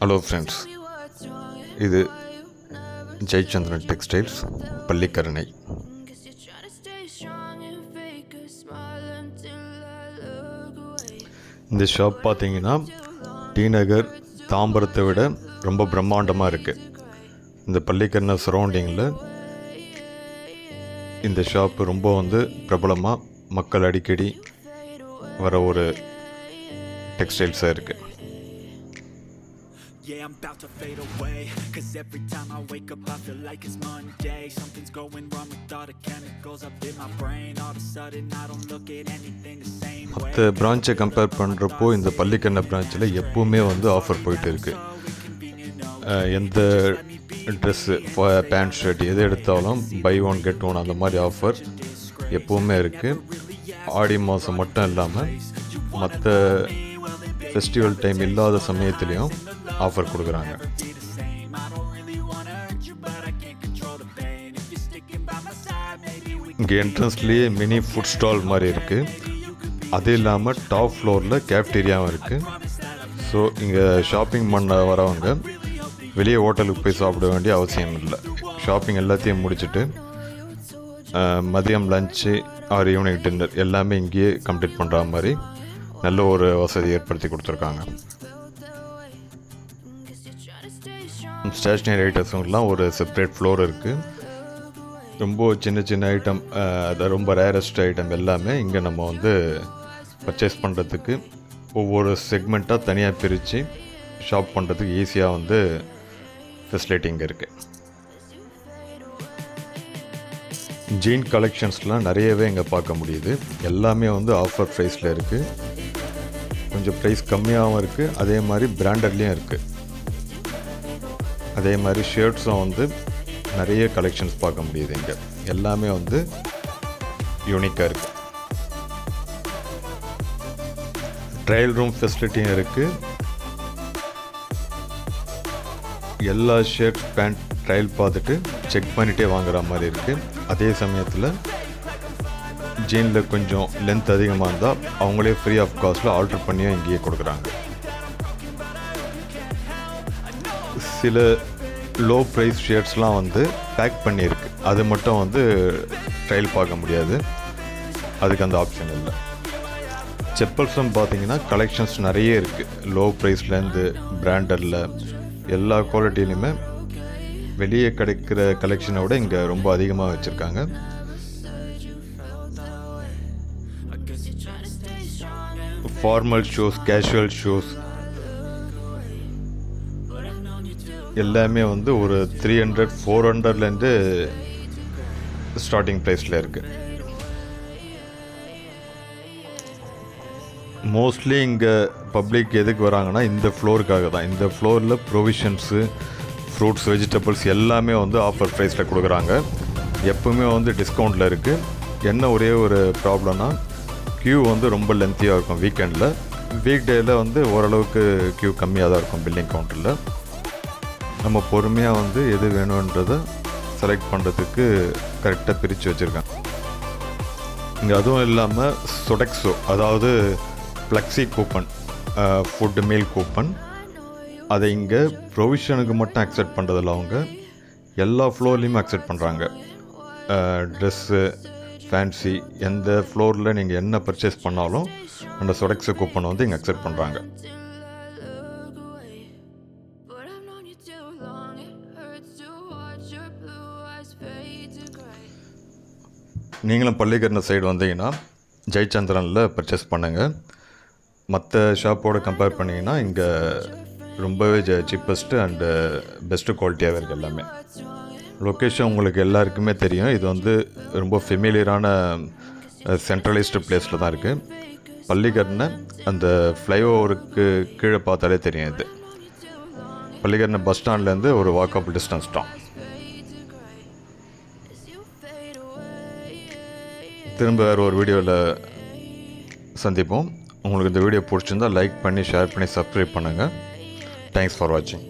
Hello friends இது Jayachandran textiles Pallikaranai. இந்த shop பார்த்தீங்கன்னா டி நகர் தாம்பரத்தை விட ரொம்ப பிரம்மாண்டமாக இருக்குது இந்த பள்ளிக்கரணை சரௌண்டிங்கில் இந்த ஷாப் ரொம்ப வந்து பிரபலமாக மக்கள் அடிக்கடி வர ஒரு டெக்ஸ்டைல்ஸாக இருக்குது Yeah, I'm about to fade away Cause every time I wake up I feel like it's Monday Something's going wrong with all the chemicals up in my brain All of a sudden I don't look at anything the same way மற்ற பிரான்ச்சை compare பண்ணுறப்போ இந்த பள்ளிக்கண்ண பிரான்ச்சில் எப்பவுமே வந்து offer போயிட்டு இருக்கு எந்த dress pant shirt எது எடுத்தாலும் பை ஒன் கெட் ஒன் அந்த மாதிரி ஆஃபர் எப்பவுமே இருக்குது ஆடி மாதம் மட்டும் இல்லாமல் மற்ற ஃபெஸ்டிவல் டைம் இல்லாத சமயத்துலேயும் ஆஃபர் கொடுக்குறாங்க. இங்கே என்ட்ரன்ஸ்லேயே மினி ஃபுட் ஸ்டால் மாதிரி இருக்குது அது இல்லாமல் டாப் ஃப்ளோரில் கேஃப்டீரியாவும் இருக்குது ஸோ இங்கே ஷாப்பிங் பண்ண வரவங்க வெளியே ஹோட்டலுக்கு போய் சாப்பிட வேண்டிய அவசியம் இல்லை. ஷாப்பிங் எல்லாத்தையும் முடிச்சுட்டு மதியம் லஞ்சு ஆர் ஈவினிங் டின்னர் எல்லாமே இங்கேயே கம்ப்ளீட் பண்ணுற மாதிரி நல்ல ஒரு வசதி ஏற்படுத்தி கொடுத்துருக்காங்க. ஸ்டேஷ்னரி ஐட்டம்ஸுங்கெலாம் ஒரு செப்பரேட் ஃப்ளோர் இருக்குது ரொம்ப சின்ன சின்ன ஐட்டம் அது ரொம்ப ரேரஸ்ட் ஐட்டம் எல்லாமே இங்கே நம்ம வந்து பர்ச்சேஸ் பண்ணுறதுக்கு ஒவ்வொரு செக்மெண்ட்டாக தனியாக பிரித்து ஷாப் பண்ணுறதுக்கு ஈஸியாக வந்து ஃபெசிலிட்டி இங்கே இருக்குது ஜீன் கலெக்ஷன்ஸ்லாம் நிறையவே இங்கே பார்க்க முடியுது. எல்லாமே வந்து ஆஃபர் ப்ரைஸில் இருக்குது கொஞ்சம் ப்ரைஸ் கம்மியாகவும் இருக்குது அதே மாதிரி பிராண்டட்லேயும் இருக்குது அதே மாதிரி ஷர்ட்ஸும் வந்து நிறைய கலெக்ஷன்ஸ் பார்க்க முடியுது இங்கே. எல்லாமே வந்து யூனிக்காக இருக்குது ட்ரையல் ரூம் ஃபெசிலிட்டியும் இருக்குது எல்லா ஷர்ட் பேண்ட் ட்ரையல் பார்த்துட்டு செக் பண்ணிகிட்டே வாங்குற மாதிரி இருக்குது அதே சமயத்தில் ஜீனில் கொஞ்சம் லென்த் அதிகமாக இருந்தால் அவங்களே ஃப்ரீ ஆஃப் காஸ்ட்டில் ஆல்ட்ரு பண்ணியும் இங்கேயே கொடுக்குறாங்க. சில லோ ப்ரைஸ் ஷர்ட்ஸ்லாம் வந்து பேக் பண்ணியிருக்கு. அது மட்டும் வந்து ட்ரையல் பார்க்க முடியாது. அதுக்கு அந்த ஆப்ஷன் இல்லை. செப்பல்ஸும் பார்த்தீங்கன்னா கலெக்ஷன்ஸ் நிறைய இருக்குது லோ ப்ரைஸ்லேருந்து பிராண்டடில் எல்லா குவாலிட்டிலையுமே வெளியே கிடைக்கிற கலெக்ஷனை விட இங்கே ரொம்ப அதிகமாக வச்சுருக்காங்க. ஃபார்மல் ஷூஸ் கேஷுவல் ஷூஸ் எல்லாமே வந்து ஒரு த்ரீ ஹண்ட்ரட் ஃபோர் ஹண்ட்ரட்லேருந்து ஸ்டார்டிங் ப்ரைஸில் இருக்குது மோஸ்ட்லி இங்கே பப்ளிக் எதுக்கு வராங்கன்னா இந்த ஃப்ளோருக்காக தான். இந்த ஃப்ளோரில் ப்ரொவிஷன்ஸு ஃப்ரூட்ஸ் வெஜிடபிள்ஸ் எல்லாமே வந்து ஆஃபர் ப்ரைஸில் கொடுக்குறாங்க. எப்பவுமே வந்து டிஸ்கவுண்ட்டில் இருக்குது என்ன ஒரே ஒரு ப்ராப்ளம்னா க்யூ வந்து ரொம்ப லென்த்தியாக இருக்கும் வீக்கெண்டில் வீக் டேயில் வந்து ஓரளவுக்கு க்யூ கம்மியாக தான் இருக்கும் பில்லிங் கவுண்டரில் நம்ம பொறுமையாக வந்து எது வேணுன்றதை செலக்ட் பண்ணுறதுக்கு கரெக்டாக பிரித்து வச்சுருக்காங்க இங்கே அதுவும் இல்லாமல் சொடெக்ஸோ அதாவது flexi coupon food meal coupon அதை இங்கே ப்ரொவிஷனுக்கு மட்டும் அக்செப்ட் பண்ணுறதில்ல அவங்க. எல்லா ஃப்ளோர்லேயுமே அக்செப்ட் பண்ணுறாங்க ட்ரெஸ்ஸு ஃபேன்சி எந்த ஃப்ளோரில் நீங்கள் என்ன பர்ச்சேஸ் பண்ணாலும் அந்த சொடெக்ஸு கூப்பனை வந்து இங்கே அக்செப்ட் பண்ணுறாங்க நீங்களும் பள்ளிக்கரண சைடு வந்தீங்கன்னா ஜெயச்சந்திரனில் பர்ச்சேஸ் பண்ணுங்கள் மற்ற ஷாப்போடு கம்பேர் பண்ணிங்கன்னா இங்கே ரொம்பவே சீப்பஸ்ட்டு அண்டு பெஸ்ட்டு குவாலிட்டியாகவே இருக்குது எல்லாமே. லொக்கேஷன் உங்களுக்கு எல்லாருக்குமே தெரியும். இது வந்து ரொம்ப ஃபெமிலியரான சென்ட்ரலைஸ்டு பிளேஸில் தான் இருக்குது பள்ளிக்கரணை அந்த ஃப்ளைஓவருக்கு கீழே பார்த்தாலே தெரியும் இது. பள்ளிக்கரணை பஸ் ஸ்டாண்ட்லேருந்து ஒரு வாக்கப் டிஸ்டன்ஸ் தான். திரும்ப வேறு ஒரு வீடியோவில் சந்திப்போம். உங்களுக்கு இந்த வீடியோ பிடிச்சிருந்தா லைக் பண்ணி ஷேர் பண்ணி சப்ஸ்கிரைப் பண்ணுங்கள் தேங்க்ஸ் ஃபார் வாட்சிங்